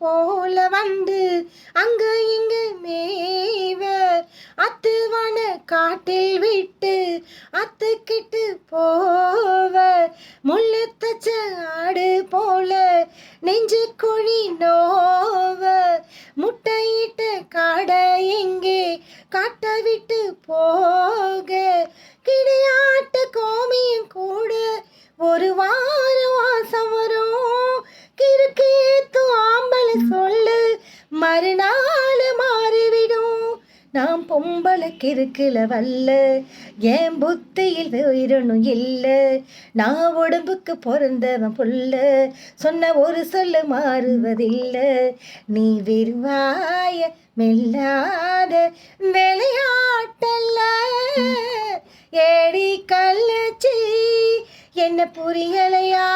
போல வந்து அங்கு இங்கு மேவ அத்துவன காட்டில் விட்டு அத்துக்கிட்டு போவ முள்ளு தச்ச ஆடு போல நெஞ்சு குழி நோவ முட்டையிட்ட காடை எங்கே காட்ட விட்டு போக? மறுநாள் மாறிவிடும். நாம் பொம்பளை கிறுக்கில வல்ல என் புத்தியில் உயிரணும் இல்லை? நான் உடம்புக்கு பிறந்தவன் புல்ல சொன்ன ஒரு சொல்லு மாறுவதில்லை. நீ விருவாய மெல்லாத விளையாட்டல்ல. ஏடி கல்லச்சி என்ன புரியலையா?